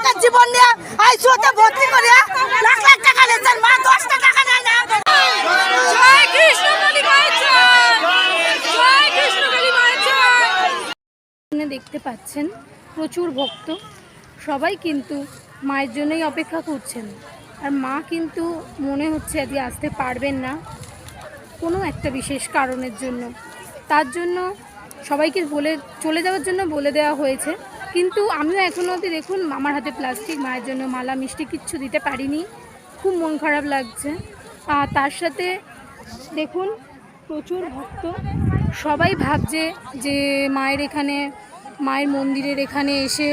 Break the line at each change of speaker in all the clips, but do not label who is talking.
লোকের জীবন নিয়ে আইসিউতে ভর্তি করে লাখ লাখ টাকা নিয়েছেন মা দশটা টাকা নেয় না।
দেখতে পাচ্ছেন প্রচুর ভক্ত। সবাই কিন্তু মায়ের জন্যই অপেক্ষা করছেন। আর মা কিন্তু মনে হচ্ছে আজকে আসতে পারবেন না কোনো একটা বিশেষ কারণের জন্য। তার জন্য সবাইকে বলে চলে যাওয়ার জন্য বলে দেওয়া হয়েছে। কিন্তু আমিও এখনও অবধি দেখুন, আমার হাতে প্লাস্টিক মায়ের জন্য মালা, মিষ্টি কিচ্ছু দিতে পারিনি। খুব মন খারাপ লাগছে। আর তার সাথে দেখুন, প্রচুর ভক্ত। সবাই ভাবছে যে মায়ের এখানে, মায়ের মন্দিরের এখানে এসে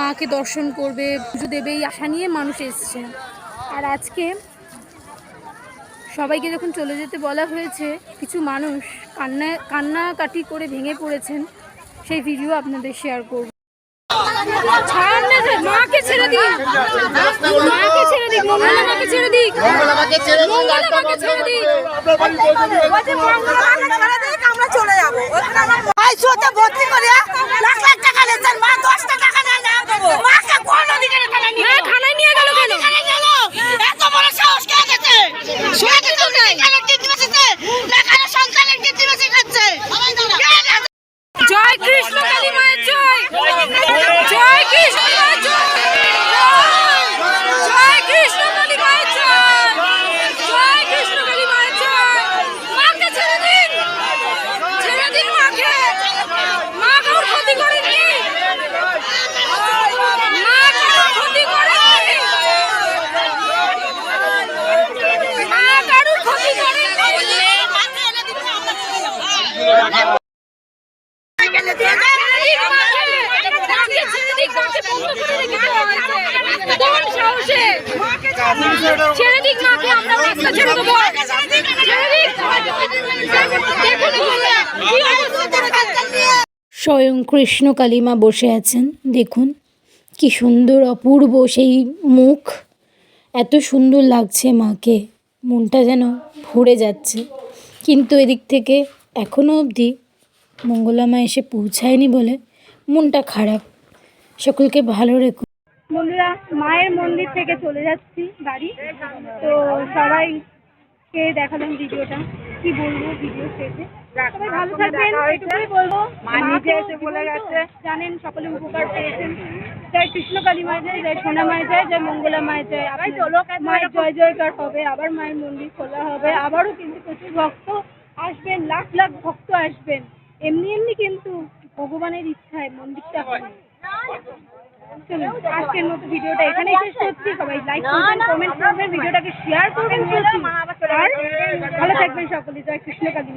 মাকে দর্শন করবে, পুজো দেবে, এই আশা নিয়ে মানুষ এসছে। আর আজকে সবাইকে যখন চলে যেতে বলা হয়েছে, কিছু মানুষ কান্না কান্নাকাটি করে ভেঙে পড়েছেন। সেই ভিডিও আপনাদের শেয়ার করব। ছাড় মাকে ছেড়ে মাকে ছেড়ে দিক মঙ্গলা মাকে ছেড়ে দিক মঙ্গলা মাকে ছেড়ে দিক
আমরা চলে যাব। ভর্তি করে লাখ লাখ টাকা নিয়েছেন মা দশটা টাকা নেয় না মাকে কোন অধিকারে টাকা নিয়ে
হ্যাঁ খানায় নিয়ে গেল কেন
অধিকারে গেল এত বড় সাহস কে গেছে শুয়ে তো অধিকারের কীর্তি বেঁচেছে দেখানো সন্তানের কীর্তি বেঁচে খাচ্ছে কে গেছে?
জয় কৃষ্ণ কালী মায়ের জয় জয় কৃষ্ণ মায়ের জয় জয় কৃষ্ণ কালী মায়ের জয় জয় কৃষ্ণ কালী মায়ের জয় মাকে ছেড়ে দিন ছেড়ে দিন মাকে মা কারোর ক্ষতি করেনি মা কারোর ক্ষতি করেনি মা কারোর ক্ষতি করেনি ছেড়ে দিক মাকে, আমরা রাস্তা ছেড়ে দেবো।
স্বয়ং কৃষ্ণ কালিমা বসে আছেন। দেখুন, কি সুন্দর অপূর্ব সেই মুখ। এত সুন্দর লাগছে মাকে। মনটা যেন ভরে যাচ্ছে। কিন্তু এদিক থেকে এখনও অবধি মঙ্গলামা এসে পৌঁছায়নি বলে মনটা খারাপ। সকলকে ভালো রেখো। বন্ধুরা মায়ের মন্দির থেকে চলে যাচ্ছি বাড়ি। তো সবাইকে দেখালাম ভিডিওটা। কি বলব ভিডিও শেষে? সবাই ভালো থাকবেন এটুকুই বলব। মা নিজে এসে বলে গেছে। জানেন সকলে উপকার পেয়েছেন। জয় কৃষ্ণ কালী মায় জয় জয় সোনা মায় জয় জয় মঙ্গলা মায় জয়। আবার মায়ের জয় জয়কার হবে আবার মায়ের মন্দির খোলা হবে। আবারও কিন্তু প্রচুর ভক্ত আসবেন লাখ লাখ ভক্ত আসবেন। এমনি এমনি কিন্তু ভগবানের ইচ্ছায় মন্দিরটা হয়। চলুন আজকের মতো ভিডিওটা এখানেই শেষ করছি। সবাই লাইক করবেন কমেন্ট করবেন ভিডিওটাকে শেয়ার করবেন আর ভালো থাকবেন সকলে জয় কৃষ্ণ কালী